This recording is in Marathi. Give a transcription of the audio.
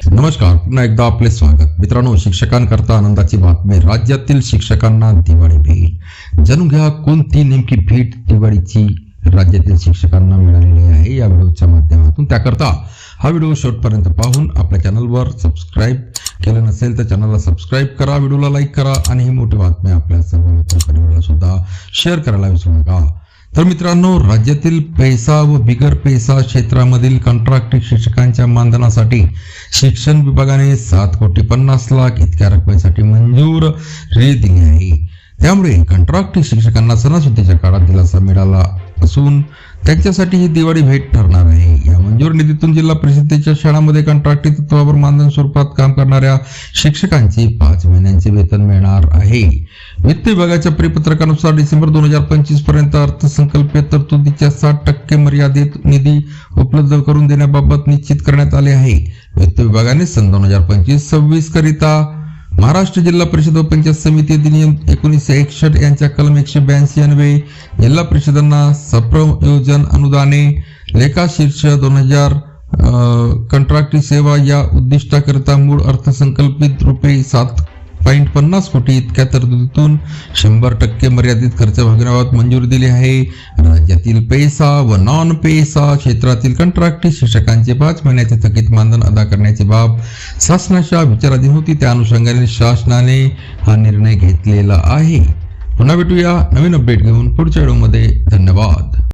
नमस्कार पुन्हा एकदा आपले स्वागत. मित्रांनो शिक्षकांकरता आनंदाची बातमी. राज्यातील शिक्षकांना दिवाळी भेट. जाणून घ्या कोणती नेमकी भेट दिवाळीची राज्यातील शिक्षकांना मिळालेली आहे या व्हिडिओच्या माध्यमातून. त्याकरता हा व्हिडिओ शेवटपर्यंत पाहून आपल्या चॅनलवर सबस्क्राईब केलं नसेल तर चॅनलला सबस्क्राईब करा व्हिडिओला लाईक करा आणि ही मोठी बातमी आपल्या सर्व मित्रपरिवाराला सुद्धा शेअर करायला विसरू नका. तर मित्रांनो राज्यातील पैसा व बिगर पैसा क्षेत्रामधील कॉन्ट्रॅक्ट शिक्षकांच्या मानधनासाठी शिक्षण विभागाने सात कोटी पन्नास लाख इतक्या रकमेसाठी मंजूर दिली आहे. त्यामुळे कंत्राटी शिक्षकांना सणासुदीच्या काळात दिलासा मिळाला असून त्यांच्यासाठी ही दिवाळी भेट ठरणार आहे. राज्यावर निधीतून जिल्हा परिषदेच्या शाळांमध्ये कंत्राटी तत्वावर मानधन स्वरूपात काम करणाऱ्या शिक्षकांची पाच महिन्यांचे वेतन मिळणार आहे. वित्त विभागाच्या परिपत्रकानुसार डिसेंबर दोन हजार पंचवीसपर्यंत अर्थसंकल्पीय तरतुदीच्या साठ टक्के मर्यादित निधी उपलब्ध करून देण्याबाबत निश्चित करण्यात आले आहे. वित्त विभागाने सन दोन हजार पंचवीस सव्वीस करिता महाराष्ट्र जिल्हा परिषद व पंचायत समिती अधिनियम एकोणीसशे एकसष्ट यांच्या कलम एकशे ब्याऐंशी अन्वये जिल्हा परिषदांना सप्रयोजन अनुदाने लेखा शीर्ष दोन हजार कंत्राटी सेवा या उद्दिष्टाकरिता मूळ अर्थसंकल्पित रुपये सात पॉईंट पन्नास कोटी इतक्या तरतुदीतून शंभर टक्के मर्यादित खर्च भागण्याबाबत मंजुरी दिली आहे. राज्यातील पैसा व नॉन पैसा क्षेत्रातील कंत्राटी शिक्षकांचे पाच महिन्याचे थकीत मानधन अदा करण्याची बाब शासनाच्या विचाराधीन होती त्या अनुषंगाने शासनाने हा निर्णय घेतलेला आहे. पुन्हा भेटूया नवीन अपडेट घेऊन पुढच्या व्हिडिओमध्ये. धन्यवाद.